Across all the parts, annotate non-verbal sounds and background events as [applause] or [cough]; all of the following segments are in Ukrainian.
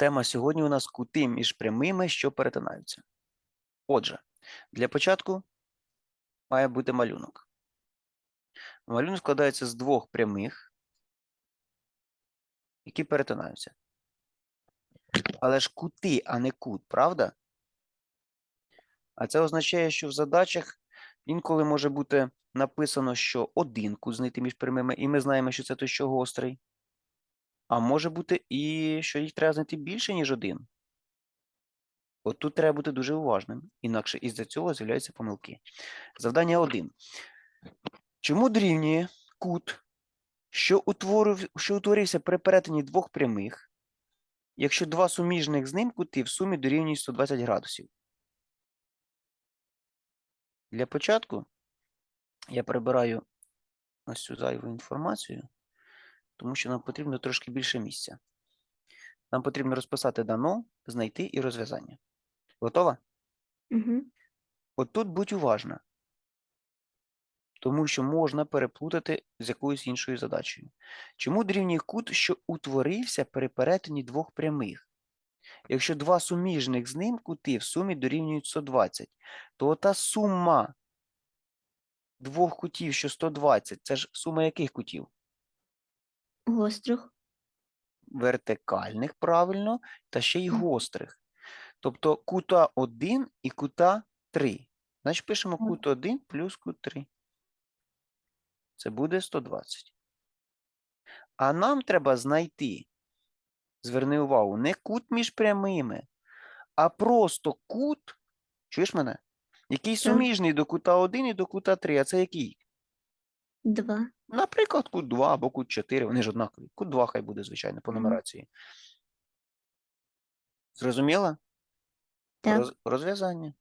Тема сьогодні у нас кути між прямими, що перетинаються. Отже, для початку має бути малюнок. Малюнок складається з двох прямих, які перетинаються. Але ж кути, а не кут, правда? А це означає, що в задачах інколи може бути написано, що один кут знайти між прямими, і ми знаємо, що це той, що гострий. А може бути і що їх треба знайти більше, ніж один. От тут треба бути дуже уважним, інакше із-за цього з'являються помилки. Завдання 1. Чому дорівнює кут, що, утворив, що утворився при перетині двох прямих, якщо два суміжних з ним кути в сумі дорівнюють 120 градусів? Для початку я прибираю ось цю зайву інформацію, тому що нам потрібно трошки більше місця. Нам потрібно розписати дано, знайти і розв'язання. Готова? Угу. От тут будь уважна, тому що можна переплутати з якоюсь іншою задачею. Чому дорівнює кут, що утворився при перетині двох прямих? Якщо два суміжних з ним кути в сумі дорівнюють 120, то та сума двох кутів, що 120, це ж сума яких кутів? Гострих. Вертикальних, правильно, та ще й гострих. Тобто кута 1 і кута 3. Значить, пишемо кут 1 плюс кут 3. Це буде 120. А нам треба знайти, зверни увагу, не кут між прямими, а просто кут, чуєш мене? Який суміжний до кута 1 і до кута 3. А це який? Два. Наприклад, кут 2 або кут 4, вони ж однакові. Кут 2 хай буде, звичайно, по нумерації. Зрозуміла? Так. Роз, розв'язання.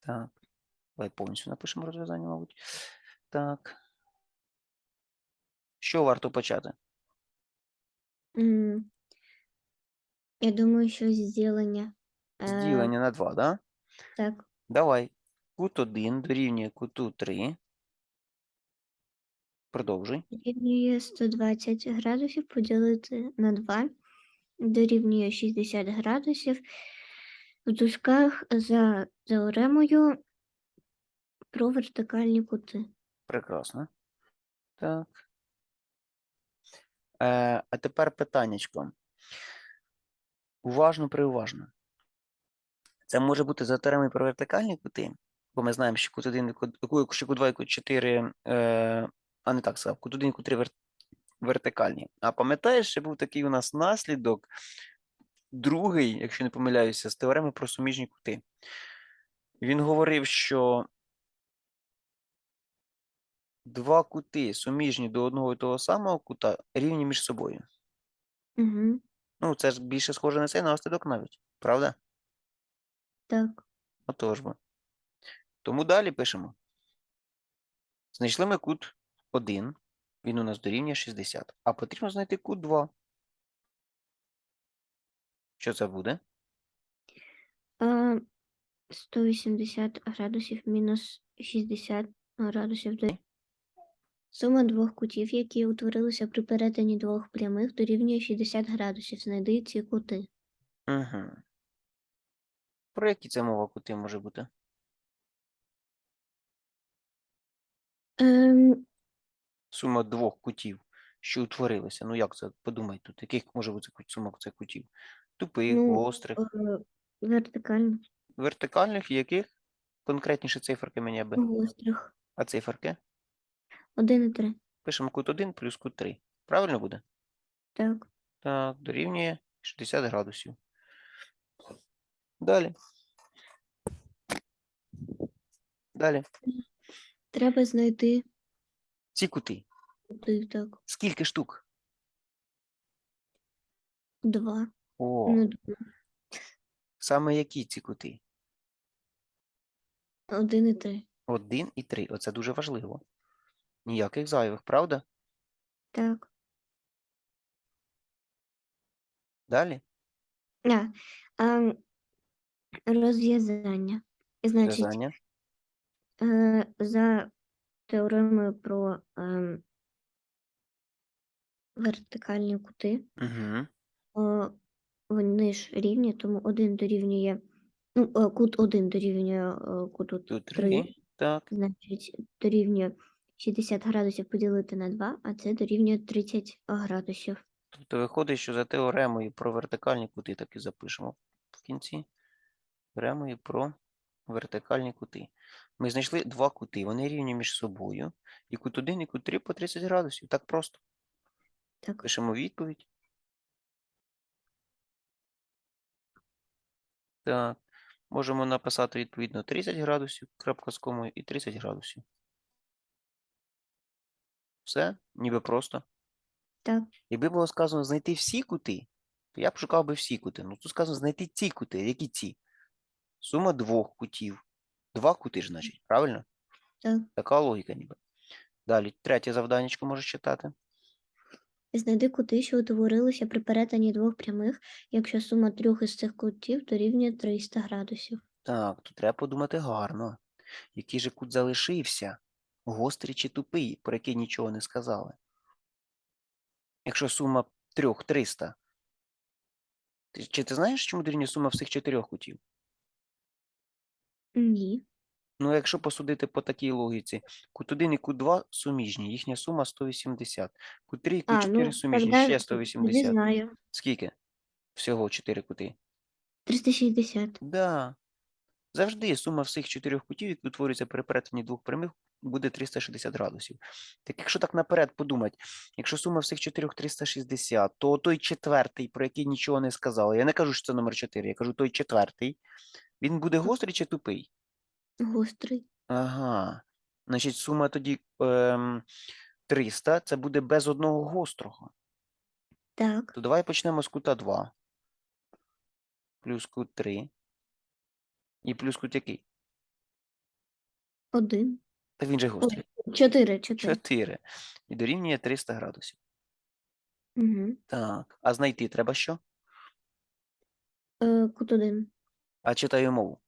Так. Давай повністю напишемо розв'язання, мабуть. Так. Що варто почати? М, Я думаю, що зділення. Е, Зділення на 2, да? Так. Давай. Кут 1 дорівнює куту 3. Продовжуй. Дорівнює 120 градусів поділити на 2. Дорівнює 60 градусів. В дужках за теоремою про вертикальні кути. Прекрасно. Так. Е, а тепер питаннячко. Уважно, приуважно. Це може бути за теоремою про вертикальні кути, бо ми знаємо, що кут 1, і що кут 2 і кут 4, е, а не так сказав, кут 1 і кут 3 вер, вертикальні. А пам'ятаєш, ще був такий у нас наслідок, другий, якщо не помиляюся, з теореми про суміжні кути. Він говорив, що два кути суміжні до одного і того самого кута рівні між собою. Угу. Ну, це ж більше схоже на цей наслідок навіть, правда? Так. Отож бо. Тому далі пишемо. Знайшли ми кут 1, він у нас дорівнює 60, а потрібно знайти кут 2. Що це буде? 180 градусів мінус 60 градусів до сума двох кутів, які утворилися при перетині двох прямих, дорівнює 60 градусів. Знайди ці кути. Угу. Про які це мова кути може бути? Ем, Сума двох кутів, що утворилися. Ну як це? Подумай тут, яких може бути кут- сума цих кутів? Тупих, Ну, гострих, е, вертикально вертикальних і яких? Конкретніше циферки мені аби. гострих. А циферки? 1 і 3. Пишемо кут 1 плюс кут 3. Правильно буде? Так. Так, дорівнює 60 градусів. Далі. Далі. Треба знайти Ці кути. кути. Так. Скільки штук? 2. О, Ну, два. саме які ці кути? 1 і 3. Один і три. Оце дуже важливо. Ніяких зайвих, правда? Так. Далі. А, а, розв'язання. Значить, Зв'язання. Е, за теоремою про ем, вертикальні кути. Угу. Вони ж рівні, тому один дорівнює. Ну, е, кут 1 дорівнює е, куту Тут 3, 3. Так. значить, дорівнює 60 градусів поділити на 2, а це дорівнює 30 градусів. Тобто виходить, що за теоремою про вертикальні кути так і запишемо в кінці. Теоремою про вертикальні кути. Ми знайшли два кути, вони рівні між собою. І кут 1, і кут 3 по 30 градусів. Так просто. Так, Пишемо відповідь. Так. Можемо написати відповідно 30 градусів, крапка з комою, і 30 градусів. Все, ніби просто. так, Якби було сказано знайти всі кути, то я б шукав би всі кути. Ну тут сказано знайти ці кути. Які ці? Сума двох кутів. Два кути ж, значить, правильно? так. Така логіка ніби. Далі, третє завданнячко можеш читати. Знайди кути, що утворилися при перетині двох прямих, якщо сума трьох із цих кутів дорівнює 300 градусів. Так, тут треба подумати гарно. Який же кут залишився? Гострий чи тупий, про який нічого не сказали. Якщо сума трьох 300. Ти, чи ти знаєш, чому дорівнює сума всіх чотирьох кутів? Ні. Ну, якщо посудити по такій логіці, кут 1 і кут 2 суміжні, їхня сума 180. Кут 3 і кут А, 4 ну, суміжні, тогда, ще тоді 180. знаю. Скільки? Всього 4 кути. 360. Да. Завжди сума всіх чотирьох кутів, які утворюються при перетині двох прямих, буде 360 градусів. Так якщо так наперед подумати, якщо сума всіх чотирьох 360, то той четвертий, про який нічого не сказали, я не кажу, що це номер 4, я кажу той четвертий, він буде гострий чи тупий? Гострий. Ага. Значить, сума тоді ем, 300, це буде без одного гострого. Так, То давай почнемо з кута 2. Плюс кут 3. І плюс кут який? один. Та він же гострий. Чотири, чотири. 4. І дорівнює 300 градусів. Угу. Так. А знайти треба що? Е, кут один. А читаю мову.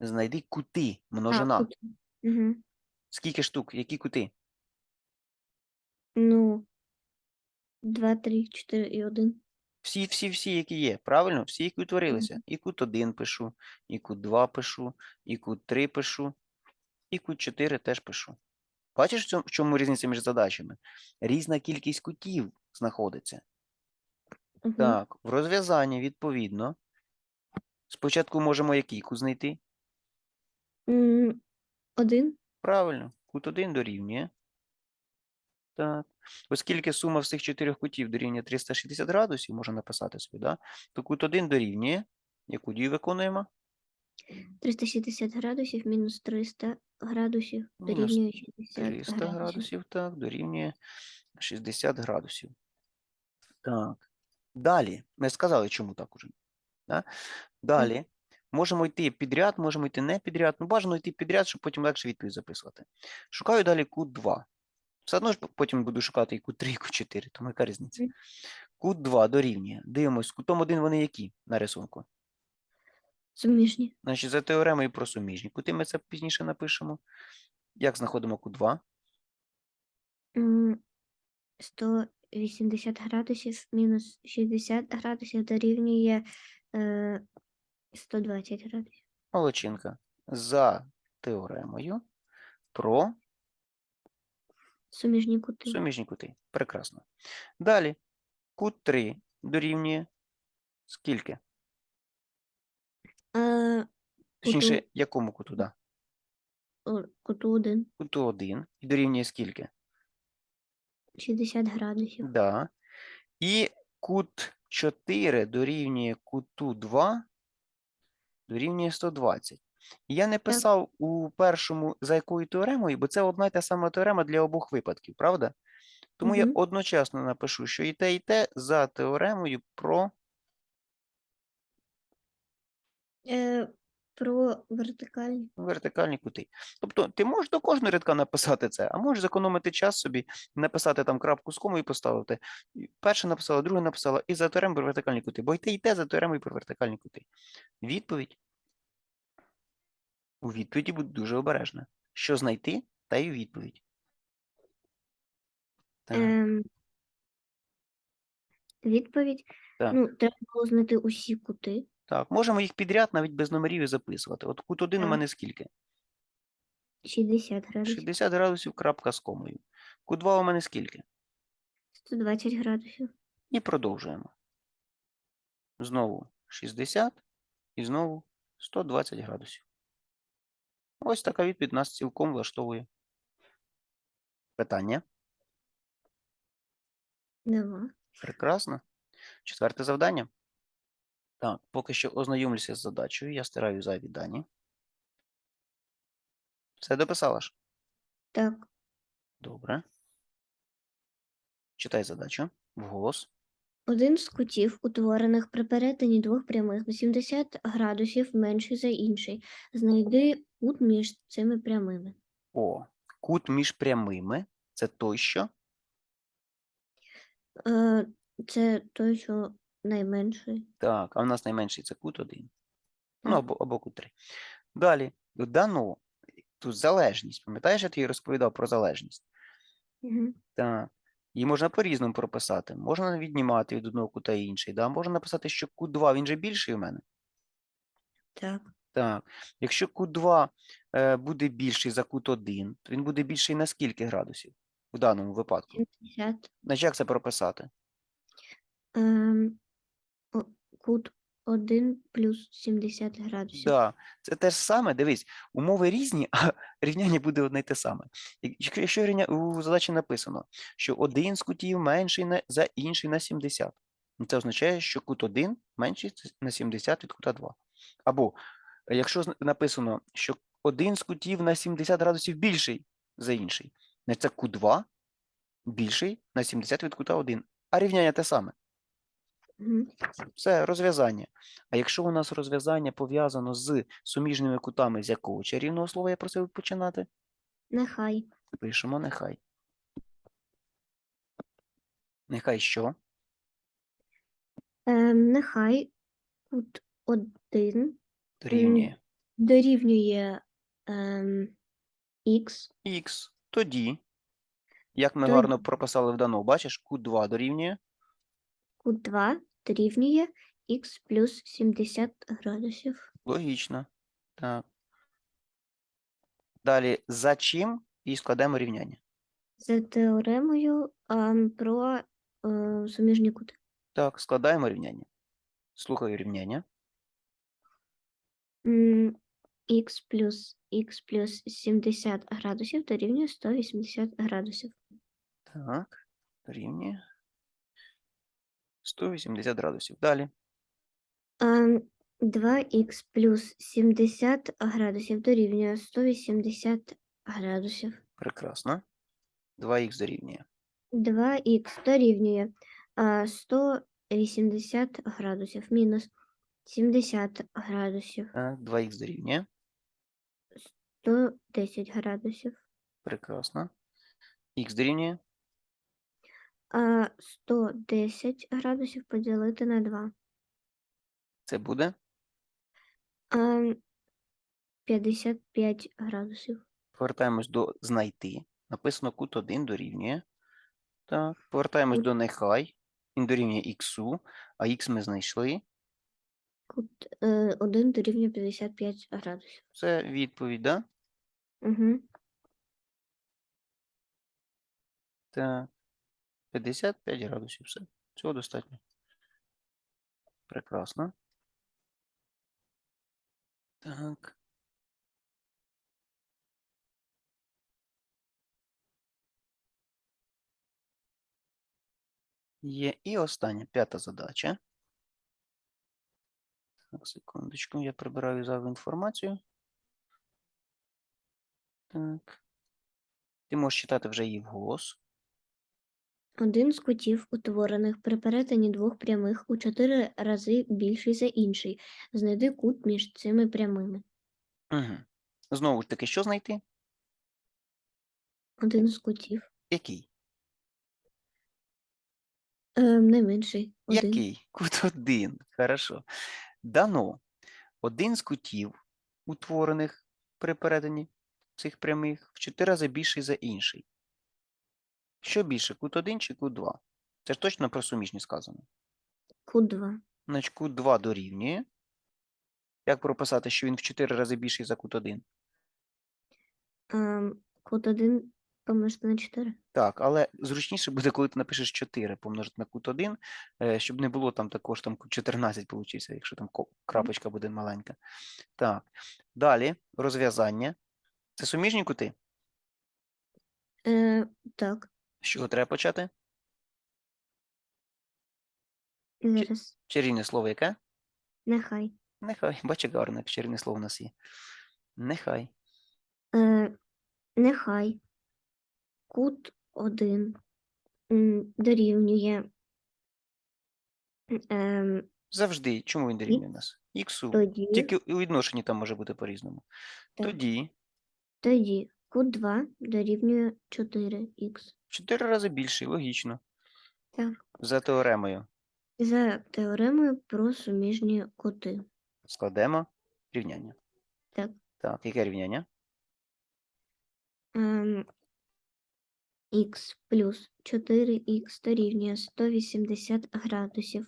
Знайди кути, множина. А, кут. Угу. Скільки штук? Які кути? Ну, два, три, чотири і один. Всі, всі, всі, які є. Правильно? Всі, які утворилися. І кут 1 пишу, і кут 2 пишу, і кут 3 пишу, і кут 4 теж пишу. Бачиш, в в чому різниця між задачами? Різна кількість кутів знаходиться. Угу. Так, в розв'язанні, відповідно. Спочатку можемо який кут знайти? Один. Правильно, кут 1 дорівнює. Так. Оскільки сума всіх чотирьох кутів дорівнює 360 градусів, можна написати собі, да? то кут 1 дорівнює. Яку дію виконуємо? 360 градусів мінус 300 градусів Мінус дорівнює 60 300 градусів. градусів, так, дорівнює 60 градусів. Так. Далі, ми ну, сказали, чому так уже. Да? Далі. Можемо йти підряд, можемо йти не підряд. Ну, бажано йти підряд, щоб потім легше відповідь записувати. Шукаю далі кут 2. Все одно ж потім буду шукати і кут 3, і кут 4, тому яка різниця? Кут 2 дорівнює. Дивимось, кутом 1 вони які на рисунку? Суміжні. Значить, за теоремою про суміжні. Кути ми це пізніше напишемо. Як знаходимо кут 2? 80 градусів мінус 60 градусів дорівнює е, 120 градусів. Молодчинка. За теоремою про суміжні кути. Суміжні кути. Прекрасно. Далі. Кут 3 дорівнює скільки? Е, Точніше, якому куту, да? Куту 1. Куту 1 і дорівнює скільки? 60 градусів. Да. І кут 4 дорівнює куту 2 дорівнює 120. Я не писав у першому, за якою теоремою, бо це одна й та сама теорема для обох випадків, правда? Тому я одночасно напишу, що і те, і те за теоремою про Е, про вертикальні. вертикальні кути. Тобто ти можеш до кожного рядка написати це, а можеш зекономити час собі, написати там крапку з комою і поставити. Перше написала, друге написала, і за теоремою про вертикальні кути. Бо й те, і за теоремою про вертикальні кути. Відповідь. У відповіді буде дуже обережна. Що знайти, та й у відповідь. Так, Ем, відповідь. Так. Ну, треба було знайти усі кути. Так, можемо їх підряд навіть без номерів і записувати. От кут 1 у Так. мене скільки? 60 градусів. 60 градусів крапка з комою. Кут 2 у мене скільки? 120 градусів. І продовжуємо. Знову 60 і знову 120 градусів. Ось така відповідь нас цілком влаштовує. Питання. Нема. Прекрасно. Четверте завдання. Так, поки що ознайомлюся з задачею. Я стираю зайві дані. Все дописала ж? Так. Добре. Читай задачу. Вголос. Один з кутів, утворених при перетині двох прямих на 70 градусів менший за інший. Знайди кут між цими прямими. О. Кут між прямими. Це той, що. Е, це той, що найменший. Так, а в нас найменший це кут 1. Ну, або, або кут 3. Далі. Дано. Тут залежність. Пам'ятаєш, я тобі розповідав про залежність? Угу. Так. Її можна по-різному прописати. Можна віднімати від одного кута інший. Да? Можна написати, що кут 2 він же більший у мене. Так. Так. Якщо кут 2 е, буде більший за кут 1, то він буде більший на скільки градусів в даному випадку? 70. Значить, як це прописати? Ем, кут 1 плюс 70 градусів. Да. Це те ж саме, дивись, умови різні, а [laughs] рівняння буде одне й те саме. Якщо, рівня, у задачі написано, що один з кутів менший на, за інший на 70, ну, це означає, що кут 1 менший на 70 від кута 2. Або якщо написано, що один з кутів на 70 градусів більший за інший, значить це кут 2 більший на 70 від кута 1. А рівняння те саме. Це розв'язання. А якщо у нас розв'язання пов'язано з суміжними кутами, з якого чарівного слова я просив починати? Нехай. Пишемо нехай. Нехай що? Ем, нехай кут 1 Дорівнює дорівнює ем, х. х. Тоді, як ми Тоді. гарно прописали в дано, бачиш, кут 2 дорівнює Кут 2 дорівнює х плюс 70 градусів. логічно. Так. Далі за чим і складемо рівняння. За теоремою ем, про е, суміжні кути. Так, складаємо рівняння. Слухаю рівняння. Х плюс х плюс 70 градусів дорівнює 180 градусів. Так, дорівнює 180 градусів. Далі. Ем, 2х плюс 70 градусів дорівнює 180 градусів. Прекрасно. 2х дорівнює. 2х дорівнює 180 градусів мінус 70 градусів, 2х дорівнює. 110 градусів. Прекрасно. Х дорівнює. А 110 градусів поділити на 2. Це буде. 55 градусів. Повертаємось до знайти. Написано кут 1 дорівнює. Так, повертаємось Кут- до нехай. Він дорівнює х, а х ми знайшли. Кут е, 1 дорівнює 55 градусів. Це відповідь, да? Угу. Так. 55 градусів. Все. Цього достатньо. Прекрасно. Так. Є і остання п'ята задача. Так, секундочку, я прибираю зайву інформацію. Так. Ти можеш читати вже її вголос. Один з кутів, утворених при перетині двох прямих, у 4 рази більший за інший. Знайди кут між цими прямими. Угу. Знову ж таки, що знайти? Один з кутів. Який? Е, найменший. Один. Який? Кут один. Хорошо. Дано. Один з кутів, утворених при перетині цих прямих, в 4 рази більший за інший. Що більше, кут 1 чи кут 2? Це ж точно про суміжні сказано. Кут 2. Значить, кут 2 дорівнює. Як прописати, що він в 4 рази більший за кут 1? Ем, кут 1 помножити на 4. Так, але зручніше буде, коли ти напишеш 4 помножити на кут 1, е, щоб не було там також там кут 14 получився, якщо там крапочка буде маленька. Так, далі розв'язання. Це суміжні кути? Е, так, З чого треба почати? зараз. Чарівне слово яке? Нехай. Нехай. Бач, як гарно, як чарівне слово у нас є. Нехай. Е, нехай кут 1 дорівнює ем, Завжди. Чому він дорівнює у нас? Іксу. тоді, Тільки у відношенні там може бути по-різному. Так. Тоді тоді кут 2 дорівнює 4х. 4 рази більший, логічно. Так. За теоремою За теоремою про суміжні кути. складемо рівняння. Так. Так, яке рівняння? Ем, х плюс 4х дорівнює 180 градусів.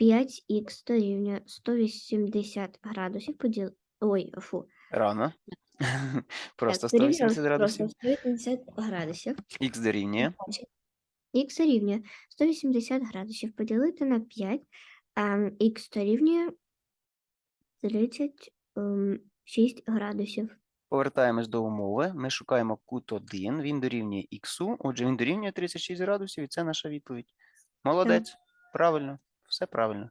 5х дорівнює 180 градусів поділ... Ой, фу. Рано. [laughs] Просто Так, дорівнює 180 градусів. 180 градусів. Х дорівнює. Х дорівнює 180 градусів поділити на 5, а х дорівнює 36 градусів. Повертаємось до умови. Ми шукаємо кут 1, він дорівнює х, отже, він дорівнює 36 градусів, і це наша відповідь. Молодець. Правильно, все правильно.